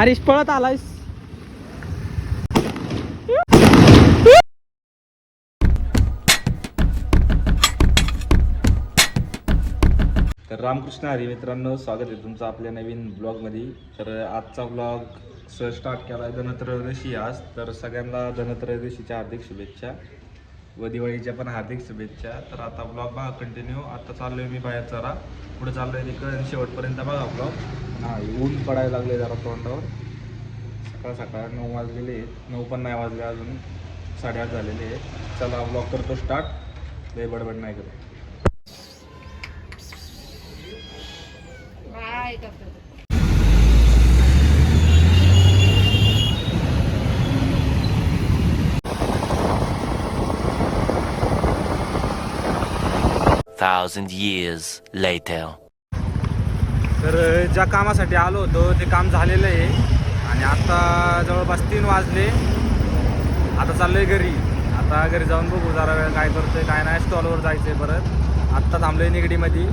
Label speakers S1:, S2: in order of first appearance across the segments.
S1: हरीश पळत आलायस.
S2: तर रामकृष्ण हरी मित्रांनो स्वागत आहे तुमचं आपल्या नवीन ब्लॉगमध्ये. तर आजचा ब्लॉग सहज स्टार्ट केला आहे धनत्रयोदशी आज. तर सगळ्यांना धनत्रयोदशीच्या हार्दिक शुभेच्छा. व दिवाळीच्या पण हार्दिक शुभेच्छा. तर आता ब्लॉग बघा कंटिन्यू आता चाललोय मी बाहेर जरा. पुढे चाललोय तिकडे शेवटपर्यंत बघा ब्लॉग हा ऊन पडायला लागले जरा तोंडावर. सकाळ सकाळ नऊ वाजलेले आहेत. नऊ पण नाही वाजले अजून. साडेआठ झालेले आहेत. चला ब्लॉग करतो स्टार्ट लय बडबड नाही करत.
S3: Thousand years later.
S2: तर ज्या कामासाठी आलो होतो ते काम झालेलं आहे. आणि आता जवळपास तीन वाजले. आता चाललोय घरी. आता घरी जाऊन बघू जरा वेळ काय करतोय काय नाही. स्टॉलवर जायचंय परत. आत्ता थांबलोय निगडीमध्ये.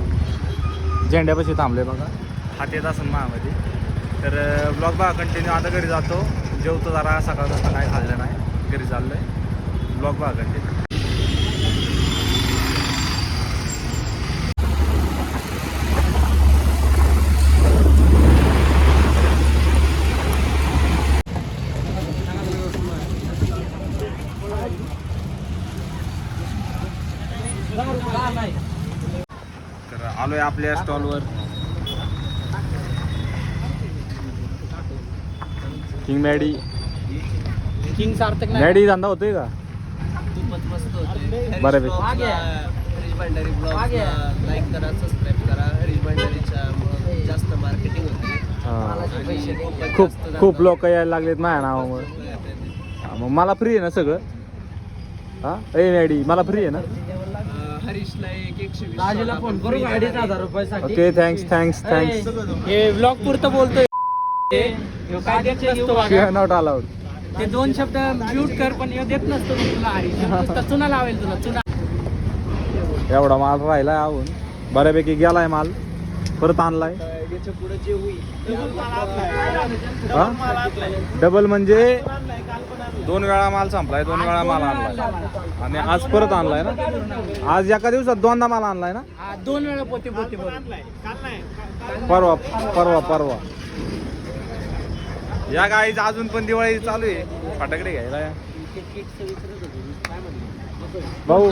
S2: झेंड्यापाशी थांबलोय बघा. हात येत असेल महामध्ये तर ब्लॉग बघा कंटिन्यू आता घरी जातो. जेवतो जरा. सकाळ काय खाल्लं नाही. घरी चाललोय. ब्लॉग बघा कंटिन्यू तर आलोय आपल्या स्टॉलवर. King Maddy
S1: king Sarthak
S2: Maddy धंदा होतोय का? बऱ्यापैकी.
S4: हरीश भंडारी. ब्लॉग लाईक करा सबस्क्राईब करा. हरीश भंडारीच्या जास्त मार्केटिंग होते.
S2: हा. खूप खूप लोक यायला लागलेत माझ्या नावामुळे. मग मला फ्री आहे ना सगळं? हा? ए मॅडी मला फ्री आहे ना?
S4: हरीशला एक एकशे वीस
S1: राजूला
S4: आपण
S1: फोन करू
S4: free
S1: अडीच
S4: आहे.
S1: हजार रुपयासाठी.
S2: ओके थँक्स थँक्स थँक्स
S1: हे ब्लॉग पुरतं बोलतोय. हे ह्यो काय देत नसतो बघा.
S2: नॉट अलाउड
S1: ते दोन शब्द म्यूट कर पण ह्यो देत नसतो मी तुला हरीश नुसता चुना लावेल तुला चुना.
S2: एवढा माल राहिलाय आवून बऱ्यापैकी गेलाय माल. परत आणलाय?
S4: याच्यापुढे जे होईल
S2: हा? डबल म्हणजे दोन वेळा माल संपलाय दोन वेळा माल आणलाय. आणि आज परत आणलाय ना? आज एका दिवसात दोनदा माल आणलाय ना?
S1: दोन वेळा पोते पोते
S2: परवा परवा परवा. या गाईच अजून पण दिवाळी चालू आहे. फटाकडे घ्यायला या. भाऊ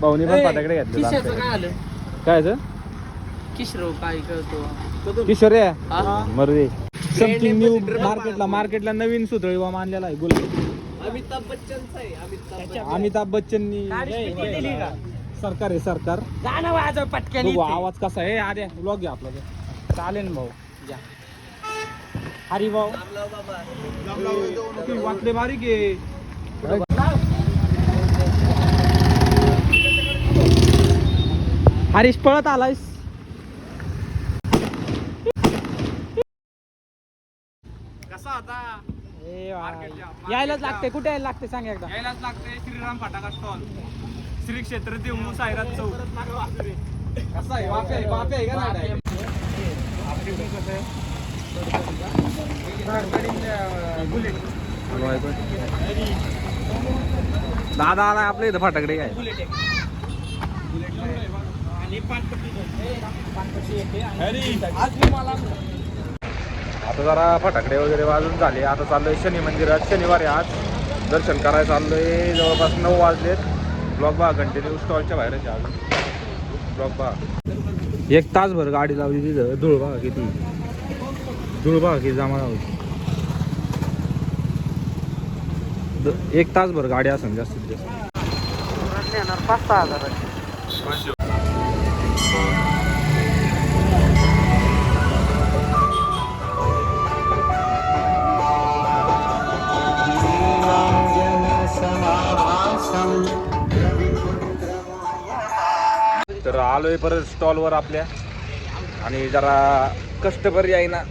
S2: भाऊनी पण फटाकडे घेतले
S1: काय? किशरो काय करतो?
S2: किशोर आहे
S1: हा?
S2: मर्दे समथिंग न्यू मार्केटला मार्केटला नवीन सुतळी वा मानलेला आहे गुल
S4: अमिताभ बच्चनचा आहे अमिताभ बच्चन.
S2: अमिताभ बच्चननी? सरकार आहे सरकार.
S1: गाणं वाजव पटकन
S2: आवाज कसा आहे? अरे ब्लॉग घ्या आपला.
S1: चालेल भाऊ. या हरी भाऊ.
S2: ती वाटले बारीक आहे.
S1: हरीश पळत आलायस?
S2: कसा आता
S1: ए वा. यायलाच लागते कुठे यायला लागते सांग एकदा.
S2: यायलाच लागते श्रीराम फटाका स्टॉल श्री क्षेत्र देऊ सायरात चौक कसा आहे? वाफे आहे वाफे आहे का नाही? आपली पण कसं आहे दादा आला आपल्या इथं फटाकडे काय? आता जरा फटाकडे वगैरे वाजून झाले. आता चाललोय शनी मंदिरात. शनिवारी आज दर्शन करायला चाललोय. जवळपास नऊ वाजलेत. ब्लॉक बा कंटिन्यू स्टॉलच्या बाहेरच आहे अजून. ब्लॉक बा एक तासभर गाडी लावली तिथं. धूळ बघा किती. धूळ बघा किती जमा लावली एक तासभर गाडी असेल जास्तीत जास्त.
S1: पाच सहा हजार
S2: तर आलोय परत स्टॉलवर आपल्या. आणि जरा कस्टमर ना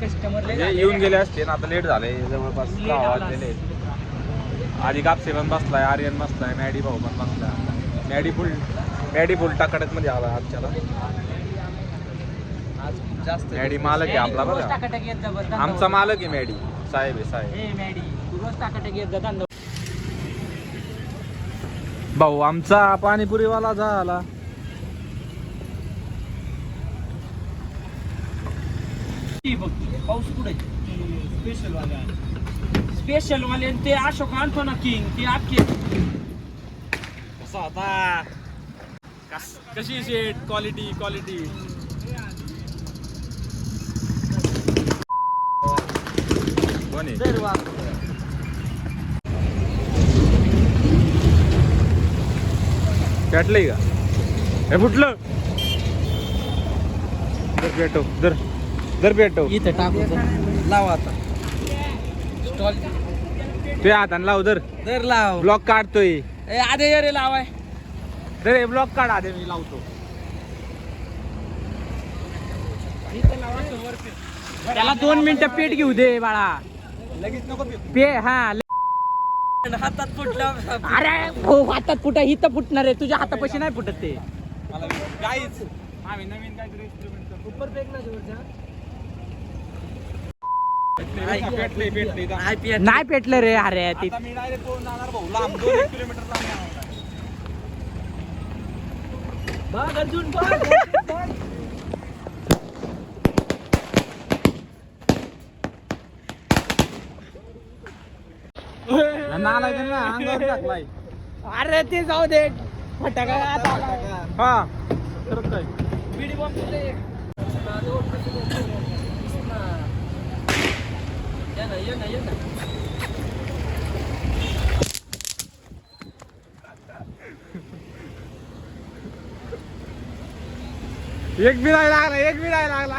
S1: कस्टमर
S2: म्हणजे येऊन गेले असते ना आता लेट झाले जवळपास सहा वाजलेले आहेत. आधी कापसे पण बसलाय आर्यन बसलाय मॅडी भाऊ पण बसलाय मॅडी फुल मॅडी फुल टाकडत मध्ये आला
S4: जास्त
S2: मॅडी मालक आहे आपला बघा. आमचा. मालक आहे मॅडी. साहेब आहे साहेब
S1: मॅडी तू रोज टाकाटाक येत जा धंदा
S2: भाऊ आमचा पाणीपुरीवाला झाला.
S1: पाऊस कुठे? स्पेशल वाले स्पेशल वाले ते अशोक आणतो ना किंग ते आखे
S2: कसा होता? कस- कशी शेट? क्वालिटी क्वालिटी कोण? पेटलंय का? हे फुटलं. दर पेटव दर दर पेटव.
S1: इथं टाकू लाव आता. स्टॉल
S2: ते हाताने लाव दर
S1: दर लाव.
S2: ब्लॉक काढतोय.
S1: ए आधे ये रे लावाय.
S2: दर हे ब्लॉक काढ आधी मी लावतो.
S1: त्याला दोन मिनिटं पेट घेऊ दे बाळा.
S2: लगेच नको
S1: पे हा हातात फुटलं अरे हो हातात फुटा हिथं फुटणार आहे. तुझ्या हातापाशी नाही फुटत ते.
S2: मला काहीच. आम्ही नवीन काहीतरी एक्सपेरिमेंट करतो. पेटले पेटले
S1: नाही पेटलं रे अरे ते
S2: आता मी डायरेक्ट पळून जाणार भाऊ. लांब दोन एक किलोमीटर लांब जाणार. नालाय त्यांना अंगावर टाकलाय.
S1: अरे ते जाऊ दे. फटाका आता
S2: हा करत काय?
S1: बिडी बॉम्ब. ये ना, ये ना, ये ना.
S2: एक बी नाही लागला एक बी नाही लागला.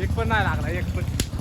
S2: एक पण नाही लागला एक पण.